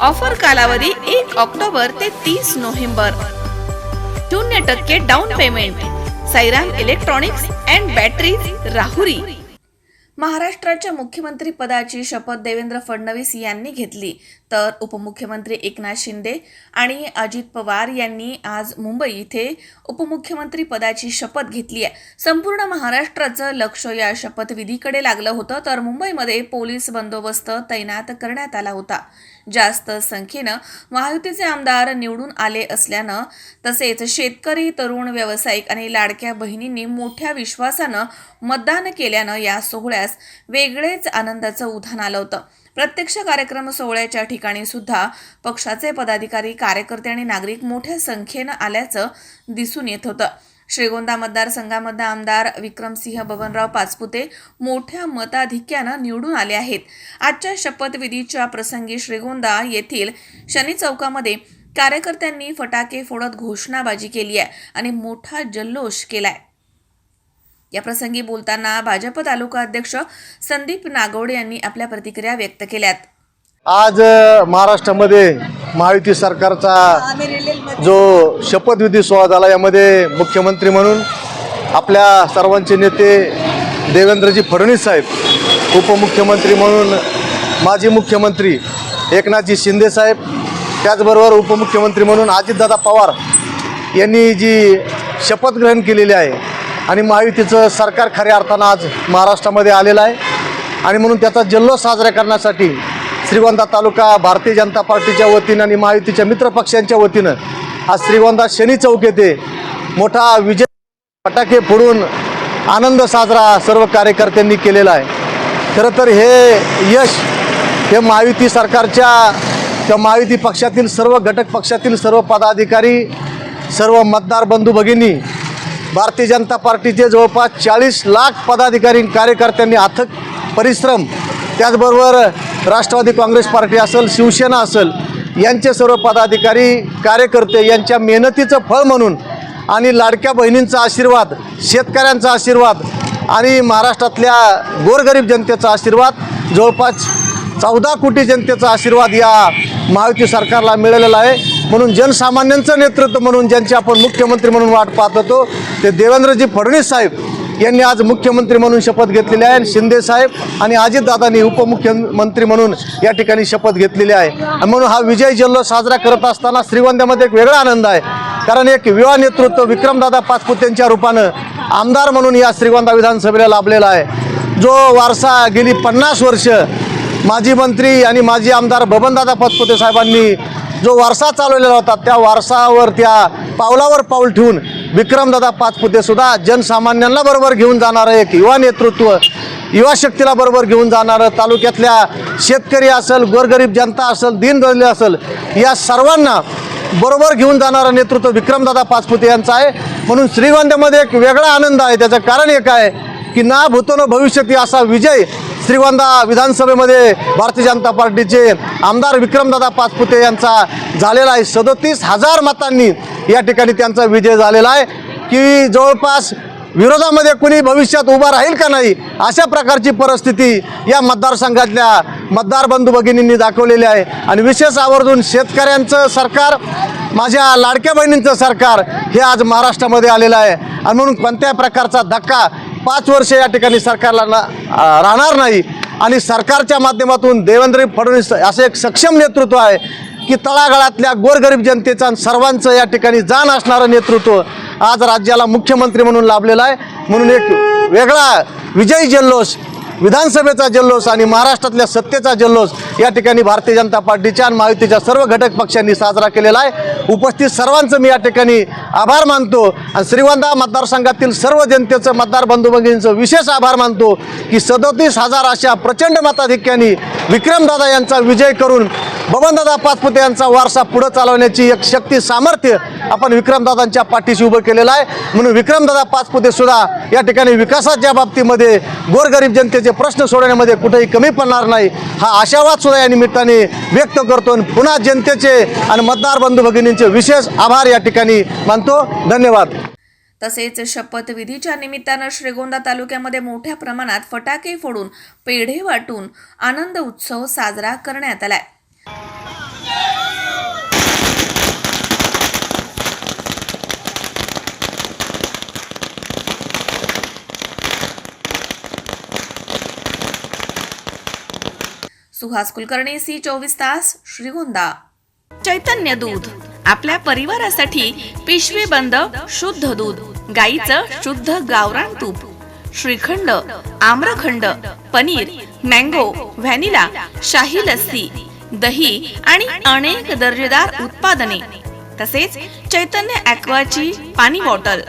Offer कालावधी एक October ते तीस नोव्हेंबर. शून्य टक्के down payment Sairam electronics and battery Rahuri. महाराष्ट्राच्या मुख्यमंत्री पदाची शपथ देवेंद्र फडणवीस यांनी घेतली. तर उपमुख्यमंत्री एकनाथ शिंदे आणि अजित पवार यांनी आज मुंबई इथे उपमुख्यमंत्री पदाची शपथ घेतली आहे. संपूर्ण महाराष्ट्राचं लक्ष या शपथविधीकडे लागलं होतं तर मुंबईमध्ये पोलीस बंदोबस्त तैनात करण्यात आला होता. जास्त संख्येनं महायुतीचे आमदार निवडून आले असल्यानं तसेच शेतकरी तरुण व्यावसायिक आणि लाडक्या बहिणींनी मोठ्या विश्वासानं मतदान केल्यानं या सोहळ्यास वेगळेच आनंदाचं उधाण आलं होतं. प्रत्यक्ष कार्यक्रम सोहळ्याच्या ठिकाणी सुद्धा पक्षाचे पदाधिकारी कार्यकर्ते आणि नागरिक मोठ्या संख्येनं आल्याचं दिसून येत होतं. श्रीगोंदा मतदारसंघामध्ये आमदार विक्रमसिंह बबनराव पाचपुते मोठ्या मताधिक्यानं निवडून आले आहेत. आजच्या शपथविधीच्या प्रसंगी श्रीगोंदा येथील शनी चौकामध्ये कार्यकर्त्यांनी फटाके फोडत घोषणाबाजी केली आहे आणि मोठा जल्लोष केलाय. याप्रसंगी बोलताना भाजप तालुका अध्यक्ष संदीप नागवडे यांनी आपल्या प्रतिक्रिया व्यक्त केल्यात. आज महाराष्ट्रामध्ये महायुती सरकारचा जो शपथविधी सोहळा झाला यामध्ये मुख्यमंत्री म्हणून आपल्या सर्वांचे नेते देवेंद्रजी फडणवीस साहेब उपमुख्यमंत्री म्हणून माजी मुख्यमंत्री एकनाथजी शिंदे साहेब त्याचबरोबर उपमुख्यमंत्री म्हणून अजितदादा पवार यांनी जी शपथ ग्रहण केलेली आहे आणि महायुतीचं सरकार खऱ्या अर्थानं आज महाराष्ट्रामध्ये आलेलं आहे. आणि म्हणून त्याचा जल्लोष साजरा करण्यासाठी श्रीगोंदा तालुका भारतीय जनता पार्टीच्या वतीनं आणि महायुतीच्या मित्र पक्षांच्या वतीनं आज श्रीगोंदा शनी चौक येथे मोठा विजय फटाके फोडून आनंद साजरा सर्व कार्यकर्त्यांनी केलेला आहे. खरं तर हे यश हे महायुती सरकारच्या त्या महायुती पक्षातील सर्व घटक पक्षातील सर्व पदाधिकारी सर्व मतदार बंधू भगिनी भारतीय जनता पार्टीचे जवळपास चाळीस लाख पदाधिकारी कार्यकर्त्यांनी अथक परिश्रम त्याचबरोबर राष्ट्रवादी काँग्रेस पार्टी असेल शिवसेना असेल यांचे सर्व पदाधिकारी कार्यकर्ते यांच्या मेहनतीचं फळ म्हणून आणि लाडक्या बहिणींचा आशीर्वाद शेतकऱ्यांचा आशीर्वाद आणि महाराष्ट्रातल्या गोरगरीब जनतेचा आशीर्वाद जवळपास चौदा कोटी जनतेचा आशीर्वाद या महायुती सरकारला मिळालेला आहे. म्हणून जनसामान्यांचं नेतृत्व म्हणून ज्यांची आपण मुख्यमंत्री म्हणून वाट पाहत होतो ते देवेंद्रजी फडणवीस साहेब यांनी आज मुख्यमंत्री म्हणून शपथ घेतलेली आहे आणि शिंदे साहेब आणि अजितदादांनी उपमुख्यमंत्री म्हणून या ठिकाणी शपथ घेतलेली आहे. म्हणून हा विजय जल्लोष साजरा करत असताना श्रीगोंद्यामध्ये एक वेगळा आनंद आहे. कारण एक युवा नेतृत्व विक्रमदादा पाचपुत यांच्या रूपानं आमदार म्हणून या श्रीगोंदा विधानसभेला लाभलेला आहे. जो वारसा गेली पन्नास वर्ष माजी मंत्री आणि माजी आमदार बबनदादा पाचपुते साहेबांनी जो वारसा चालवलेला होता त्या वारसावर त्या पावलावर पाऊल ठेवून विक्रमदादा पाचपुते सुद्धा जनसामान्यांना बरोबर घेऊन जाणारं एक युवा नेतृत्व युवा शक्तीला बरोबर घेऊन जाणारं तालुक्यातल्या शेतकरी असेल गोरगरीब जनता असेल दीनदलित असेल या सर्वांना बरोबर घेऊन जाणारं नेतृत्व विक्रमदादा पाचपुते यांचं आहे. म्हणून श्रीगोंद्यामध्ये एक वेगळा आनंद आहे. त्याचं कारण एक आहे की ना भूतोनं भविष्यती असा विजय श्रीगोंदा विधानसभेमध्ये भारतीय जनता पार्टीचे आमदार विक्रमदादा पाचपुते यांचा झालेला आहे. सदोतीस हजार मतांनी या ठिकाणी त्यांचा विजय झालेला आहे. की जवळपास विरोधामध्ये कुणी भविष्यात उभा राहील का नाही अशा प्रकारची परिस्थिती या मतदारसंघातल्या मतदार बंधू भगिनींनी दाखवलेली आहे. आणि विशेष आवर्जून शेतकऱ्यांचं सरकार माझ्या लाडक्या बहिणींचं सरकार हे आज महाराष्ट्रामध्ये आलेलं आहे. आणि म्हणून कोणत्याही प्रकारचा धक्का पाच वर्ष या ठिकाणी सरकारला ना राहणार नाही. आणि सरकारच्या माध्यमातून देवेंद्र फडणवीस असं एक सक्षम नेतृत्व आहे की तळागाळातल्या गोरगरीब जनतेचा आणि सर्वांचं या ठिकाणी जाण असणारं नेतृत्व आज राज्याला मुख्यमंत्री म्हणून लाभलेलं आहे. म्हणून एक वेगळा विजयी जल्लोष विधानसभेचा जल्लोष आणि महाराष्ट्रातल्या सत्तेचा जल्लोष या ठिकाणी भारतीय जनता पार्टीच्या आणि महायुतीच्या सर्व घटक पक्षांनी साजरा केलेला आहे. उपस्थित सर्वांचं मी या ठिकाणी आभार मानतो आणि श्रीगोंदा मतदारसंघातील सर्व जनतेचं मतदार बंधू भगिनींचं विशेष आभार मानतो की सदोतीस हजार अशा प्रचंड मताधिक्याने विक्रमदादा यांचा विजय करून बबनदादा पाचपुते यांचा वारसा पुढे चालवण्याची एक शक्ती सामर्थ्य आपण विक्रमदादांच्या पाठीशी उभं केलेलं आहे. म्हणून विक्रमदादा पाचपुते सुद्धा या ठिकाणी विकासाच्या बाबतीमध्ये गोरगरीब जनतेचे प्रश्न सोडवण्यामध्ये कुठेही कमी पडणार नाही. हा आशावाद सुद्धा या निमित्ताने व्यक्त करतो आणि पुन्हा जनतेचे आणि मतदार बंधू भगिनींचे विशेष आभार या ठिकाणी मानतो. धन्यवाद. तसेच शपथविधीच्या निमित्तानं श्रीगोंदा तालुक्यामध्ये मोठ्या प्रमाणात फटाके फोडून पेढे वाटून आनंद उत्सव साजरा करण्यात आलाय. सुहास कुलकर्णी सी चोवीस तास श्रीगोंदा. चैतन्य दूध आपल्या परिवारासाठी पिशवी बंद शुद्ध दूध गाईचं शुद्ध गावरान तूप श्रीखंड आम्रखंड पनीर मँगो व्हॅनिला शाही लस्सी दही आणि अनेक दर्जेदार उत्पादने तसेच चैतन्य ॲक्वाची पाणी बॉटल.